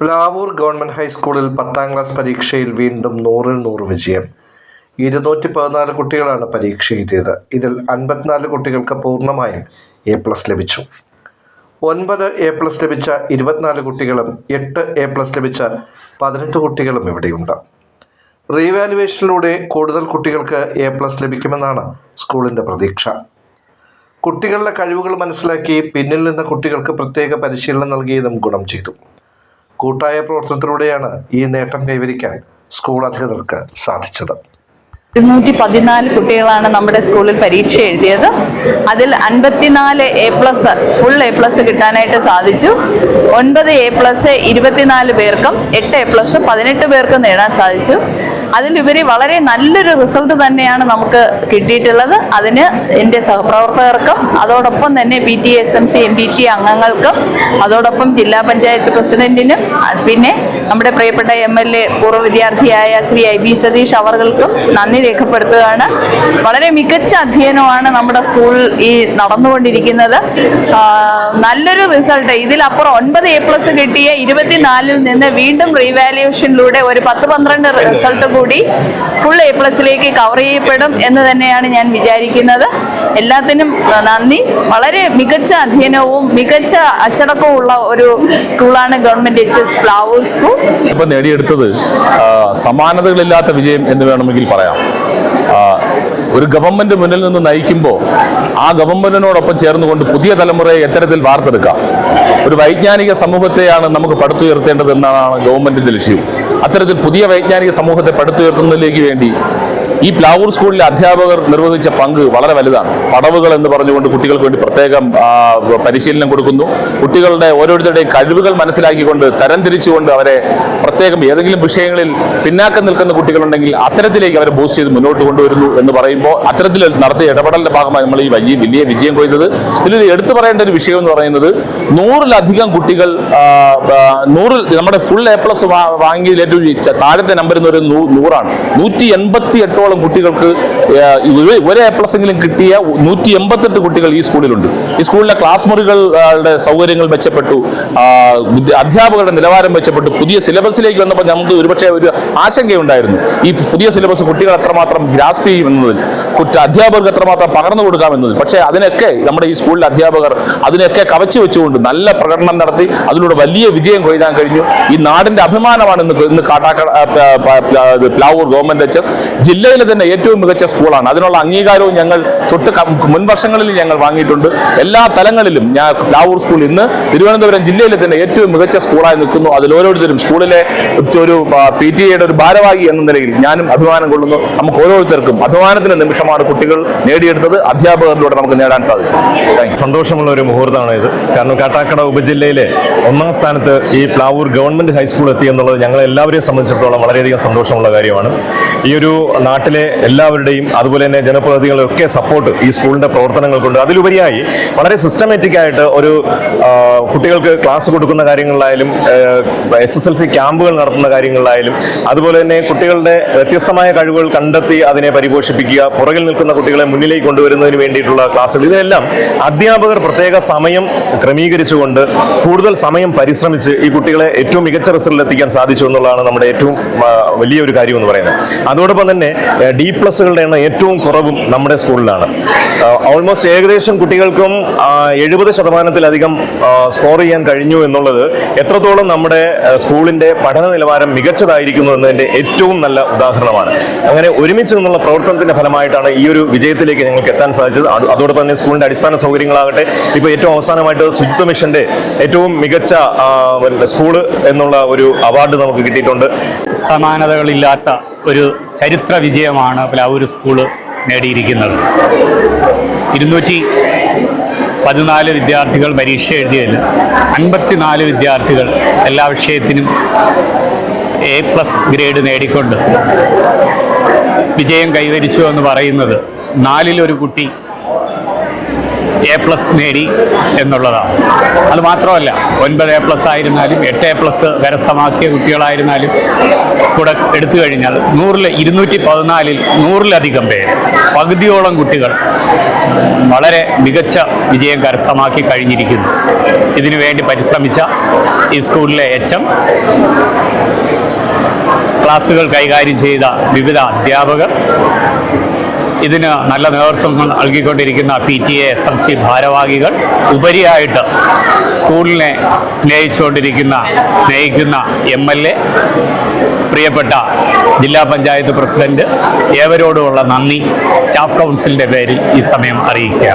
Plavoor government ഹൈസ്കൂളിൽ പത്താം class പരീക്ഷയിൽ വീണ്ടും നൂറിൽ നൂറ് വിജയം. ഇരുന്നൂറ്റി പതിനാല് കുട്ടികളാണ് പരീക്ഷ എഴുതിയത്. ഇതിൽ അൻപത്തിനാല് കുട്ടികൾക്ക് പൂർണമായും എ പ്ലസ് ലഭിച്ചു. ഒൻപത് എ പ്ലസ് ലഭിച്ച ഇരുപത്തിനാല് കുട്ടികളും എട്ട് എ പ്ലസ് ലഭിച്ച പതിനെട്ട് കുട്ടികളും ഇവിടെയുണ്ട്. റീവാലുവേഷനിലൂടെ കൂടുതൽ കുട്ടികൾക്ക് എ പ്ലസ് ലഭിക്കുമെന്നാണ് സ്കൂളിന്റെ പ്രതീക്ഷ. കുട്ടികളുടെ കഴിവുകൾ മനസ്സിലാക്കി പിന്നിൽ നിന്ന കുട്ടികൾക്ക് പ്രത്യേക പരിശീലനം നൽകിയതും ഗുണം ചെയ്തു. കൂട്ടായ പ്രവർത്തനത്തിലൂടെയാണ് ഈ നേട്ടം കൈവരിക്കാൻ സ്കൂൾ അധികൃതർക്ക് സാധിച്ചത്. ഇരുന്നൂറ്റി പതിനാല് കുട്ടികളാണ് നമ്മുടെ സ്കൂളിൽ പരീക്ഷ എഴുതിയത്. അതിൽ അൻപത്തിനാല് A plus full A plus കിട്ടാനായിട്ട് സാധിച്ചു. ഒൻപത് എ പ്ലസ് ഇരുപത്തിനാല് പേർക്കും എട്ട് എ പ്ലസ് പതിനെട്ട് പേർക്കും നേടാൻ സാധിച്ചു. അതിലുപരി വളരെ നല്ലൊരു റിസൾട്ട് തന്നെയാണ് നമുക്ക് കിട്ടിയിട്ടുള്ളത്. അതിന് എന്റെ സഹപ്രവർത്തകർക്കും അതോടൊപ്പം തന്നെ P T S M C M P T അംഗങ്ങൾക്കും അതോടൊപ്പം ജില്ലാ പഞ്ചായത്ത് പ്രസിഡന്റിനും പിന്നെ നമ്മുടെ പ്രിയപ്പെട്ട എം എൽ എ പൂർവ വിദ്യാർത്ഥിയായ ശ്രീ ഐ ബി സതീഷ് അവർകൾക്കും നന്ദി രേഖപ്പെടുത്തുകയാണ്. വളരെ മികച്ച അധ്യയനമാണ് നമ്മുടെ സ്കൂൾ ഈ നടന്നുകൊണ്ടിരിക്കുന്നത്. നല്ലൊരു റിസൾട്ട്. ഇതിലപ്പുറം ഒൻപത് എ പ്ലസ് കിട്ടിയ ഇരുപത്തിനാലിൽ നിന്ന് വീണ്ടും റീവാലുവേഷനിലൂടെ ഒരു പത്ത് പന്ത്രണ്ട് റിസൾട്ട് കൂടി ഫുൾ എ പ്ലസിലേക്ക് കവർ ചെയ്യപ്പെടും എന്ന് തന്നെയാണ് ഞാൻ വിചാരിക്കുന്നത്. എല്ലാത്തിനും നന്ദി. വളരെ മികച്ച അധ്യയനവും മികച്ച അച്ചടക്കവും ഉള്ള ഒരു സ്കൂളാണ് government H S Plavoor school ഇപ്പൊ നേടിയെടുത്തത് സമാനതകളില്ലാത്ത വിജയം എന്ന് വേണമെങ്കിൽ പറയാം. ഒരു ഗവൺമെന്റ് മുന്നിൽ നിന്ന് നയിക്കുമ്പോൾ ആ ഗവൺമെന്റിനോടൊപ്പം ചേർന്നുകൊണ്ട് പുതിയ തലമുറയെ എത്തരത്തിൽ വാർത്തെടുക്കാം. ഒരു വൈജ്ഞാനിക സമൂഹത്തെയാണ് നമുക്ക് പടുത്തുയർത്തേണ്ടത് എന്നാണ് ഗവൺമെന്റിന്റെ ലക്ഷ്യം. അത്തരത്തിൽ പുതിയ വൈജ്ഞാനിക സമൂഹത്തെ പടുത്തുയർത്തുന്നതിലേക്ക് വേണ്ടി ഈ പ്ലാവൂർ സ്കൂളിലെ അധ്യാപകർ നിർവഹിച്ച പങ്ക് വളരെ വലുതാണ്. പടവുകൾ എന്ന് പറഞ്ഞുകൊണ്ട് കുട്ടികൾക്ക് വേണ്ടി പ്രത്യേകം പരിശീലനം കൊടുക്കുന്നു. കുട്ടികളുടെ ഓരോരുത്തരുടെയും കഴിവുകൾ മനസ്സിലാക്കിക്കൊണ്ട് തരംതിരിച്ചുകൊണ്ട് അവരെ പ്രത്യേകം ഏതെങ്കിലും വിഷയങ്ങളിൽ പിന്നാക്കം നിൽക്കുന്ന കുട്ടികളുണ്ടെങ്കിൽ അത്തരത്തിലേക്ക് അവരെ ബൂസ്റ്റ് ചെയ്ത് മുന്നോട്ട് കൊണ്ടുവരുന്നു എന്ന് പറയുമ്പോൾ അത്തരത്തിൽ നടത്തിയ ഇടപെടലിന്റെ ഭാഗമായി നമ്മൾ ഈ വലിയ വലിയ വിജയം കൊയ്തത്. ഇതിലൊരു എടുത്തു പറയേണ്ട ഒരു വിഷയം എന്ന് പറയുന്നത് നൂറിലധികം കുട്ടികൾ നൂറിൽ നമ്മുടെ ഫുൾ എ പ്ലസ് വാങ്ങിയതിൽ ഏറ്റവും താഴത്തെ നമ്പർ എന്ന് പറയുന്നത് നൂറാണ്. നൂറ്റി എൺപത്തി എട്ടോളം കുട്ടികൾക്ക് ഒരേ എ പ്ലസ് എങ്കിലും കിട്ടിയ നൂറ്റി എൺപത്തെട്ട് കുട്ടികൾ ഈ സ്കൂളിലുണ്ട്. ഈ സ്കൂളിലെ ക്ലാസ് മുറികളുടെ സൗകര്യങ്ങൾ മെച്ചപ്പെട്ടു അധ്യാപകരുടെ നിലവാരം മെച്ചപ്പെട്ടു പുതിയ സിലബസിലേക്ക് വന്നപ്പോൾ നമുക്ക് ഒരുപക്ഷെ ഒരു ആശങ്കയുണ്ടായിരുന്നു. ഈ പുതിയ സിലബസ് കുട്ടികൾ എത്രമാത്രം ഗ്രാസ്പ് ചെയ്യും എന്നതിൽ കുറ്റ അധ്യാപകർക്ക് എത്രമാത്രം പകർന്നു കൊടുക്കാം എന്നതിൽ. പക്ഷേ അതിനൊക്കെ നമ്മുടെ ഈ സ്കൂളിലെ അധ്യാപകർ അതിനൊക്കെ കവച്ചു വെച്ചുകൊണ്ട് നല്ല പ്രകടനം നടത്തി അതിലൂടെ വലിയ വിജയം കൊയ്താൻ കഴിഞ്ഞു. ഈ നാടിന്റെ അഭിമാനമാണ് ഇന്ന് ഇന്ന് Kattakkada Plavoor government H S ജില്ലയിലെ തന്നെ ഏറ്റവും മികച്ച സ്കൂളാണ്. അതിനുള്ള അംഗീകാരവും ഞങ്ങൾ തൊട്ട് മുൻവർഷങ്ങളിൽ മുൻ വർഷങ്ങളിൽ ഞങ്ങൾ വാങ്ങിയിട്ടുണ്ട്. എല്ലാ തലങ്ങളിലും ഞാൻ ലാവൂർ സ്കൂൾ ഇന്ന് തിരുവനന്തപുരം ജില്ലയിലെ തന്നെ ഏറ്റവും മികച്ച സ്കൂളായി നിൽക്കുന്നു. അതിൽ ഓരോരുത്തരും സ്കൂളിലെ ഒരു പി ടി എയുടെ ഒരു ഭാരവാഹി എന്ന നിലയിൽ ഞാനും അഭിമാനം കൊള്ളുന്നു. നമുക്ക് ഓരോരുത്തർക്കും അഭിമാനത്തിന്റെ നിമിഷമാണ് കുട്ടികൾ നേടിയെടുത്തത്. അധ്യാപകരിലൂടെ നമുക്ക് നേടാൻ സാധിച്ചു. സന്തോഷമുള്ള ഒരു മുഹൂർത്തമാണ് ഇത്. കാരണം കാട്ടാക്കട ഉപജില്ലയിലെ ഒന്നാം സ്ഥാനത്ത് ഈ പ്ലാവൂർ ഗവൺമെന്റ് ഹൈസ്കൂൾ എത്തി എന്നുള്ളത് ഞങ്ങളെ എല്ലാവരെയും സംബന്ധിച്ചിടത്തോളം വളരെയധികം സന്തോഷമുള്ള കാര്യമാണ്. ഈ ഒരു നാട്ടിലെ എല്ലാവരുടെയും അതുപോലെ തന്നെ ജനപ്രതിനിധികളുടെ ഒക്കെ സപ്പോർട്ട് ഈ സ്കൂളിന്റെ പ്രവർത്തനങ്ങൾക്കുണ്ട്. അതിലുപരിയായി വളരെ സിസ്റ്റമാറ്റിക് ആയിട്ട് ഒരു കുട്ടികൾക്ക് ക്ലാസ് കൊടുക്കുന്ന കാര്യങ്ങളിലായാലും എസ് എസ് എൽ സി ക്യാമ്പുകൾ നടത്തുന്ന കാര്യങ്ങളിലായാലും അതുപോലെ തന്നെ കുട്ടികളുടെ വ്യത്യസ്തമായ കഴിവുകൾ കണ്ടെത്തി അതിനെ പരിപോഷിപ്പിക്കുക പുറകിൽ നിൽക്കുന്ന കുട്ടികളെ മുന്നിലേക്ക് കൊണ്ടുവരുന്നതിന് വേണ്ടിയിട്ടുള്ള ക്ലാസ്സുകൾ ഇതിനെല്ലാം അധ്യാപകർ പ്രത്യേക സമയം ക്രമീകരിച്ചുകൊണ്ട് കൂടുതൽ സമയം പരിശ്രമിച്ച് ഈ കുട്ടികളെ ഏറ്റവും മികച്ച റിസൾട്ട് എത്തിക്കാൻ സാധിച്ചു എന്നുള്ളതാണ് നമ്മുടെ ഏറ്റവും വലിയ ഒരു കാര്യം എന്ന് പറയുന്നത്. അതോടൊപ്പം തന്നെ ഡി പ്ലസുകളുടെ എണ്ണം ഏറ്റവും കുറവും നമ്മുടെ സ്കൂളിലാണ്. ഓൾമോസ്റ്റ് ഏകദേശം കുട്ടികൾക്കും എഴുപത് ശതമാനത്തിലധികം സ്കോർ ചെയ്യാൻ കഴിഞ്ഞു എന്നുള്ളത് എത്രത്തോളം നമ്മുടെ സ്കൂളിന്റെ പഠന നിലവാരം മികച്ചതായിരിക്കുന്നു എന്നതിന്റെ ഏറ്റവും നല്ല ഉദാഹരണമാണ്. അങ്ങനെ ഒരുമിച്ച് നിന്നുള്ള പ്രവർത്തനത്തിന്റെ ഫലമായിട്ടാണ് ഈ ഒരു വിജയത്തിലേക്ക് ഞങ്ങൾക്ക് എത്താൻ സാധിച്ചത്. അത് അതോടൊപ്പം തന്നെ സ്കൂളിന്റെ അടിസ്ഥാന സൗകര്യങ്ങളാകട്ടെ ഇപ്പൊ ഏറ്റവും അവസാനമായിട്ട് ശുചിത്വ മിഷന്റെ ഏറ്റവും മികച്ച സ്കൂൾ എന്നുള്ള ഒരു അവാർഡ് നമുക്ക് കിട്ടിയിട്ടുണ്ട്. സമാനതകളില്ലാത്ത ഒരു ചരിത്ര വിജയമാണ് പ്ലാവൂർ സ്കൂൾ നേടിയിരിക്കുന്നത്. ഇരുന്നൂറ്റി പതിനാല് വിദ്യാർത്ഥികൾ പരീക്ഷ എഴുതിയതിൽ അൻപത്തിനാല് വിദ്യാർത്ഥികൾ എല്ലാ വിഷയത്തിനും എ പ്ലസ് ഗ്രേഡ് നേടിക്കൊണ്ട് വിജയം കൈവരിച്ചു എന്ന് പറയുന്നത് നാലിലൊരു കുട്ടി എ പ്ലസ് നേടി എന്നുള്ളതാണ്. അത് മാത്രമല്ല ഒൻപത് എ പ്ലസ് ആയിരുന്നാലും എട്ട് എ പ്ലസ് കരസ്ഥമാക്കിയ കുട്ടികളായിരുന്നാലും കൂടെ എടുത്തു കഴിഞ്ഞാൽ നൂറിൽ ഇരുന്നൂറ്റി പതിനാലിൽ നൂറിലധികം പേര് പകുതിയോളം കുട്ടികൾ വളരെ മികച്ച വിജയം കരസ്ഥമാക്കി കഴിഞ്ഞിരിക്കുന്നു. ഇതിനു വേണ്ടി പരിശ്രമിച്ച ഈ സ്കൂളിലെ എച്ച് എം ക്ലാസ്സുകൾ കൈകാര്യം ചെയ്ത വിവിധ അധ്യാപകർ ഇതിന് നല്ല നേതൃത്വം നൽകിക്കൊണ്ടിരിക്കുന്ന P T A S M C ഭാരവാഹികൾ ഉപരിയായിട്ട് സ്കൂളിനെ സ്നേഹിച്ചുകൊണ്ടിരിക്കുന്ന സ്നേഹിക്കുന്ന എം എൽ എ പ്രിയപ്പെട്ട ജില്ലാ പഞ്ചായത്ത് പ്രസിഡന്റ് ഏവരോടുമുള്ള നന്ദി. സ്റ്റാഫ് കൗൺസിലിന്റെ പേരിൽ ഈ സമയം അറിയിക്കുക.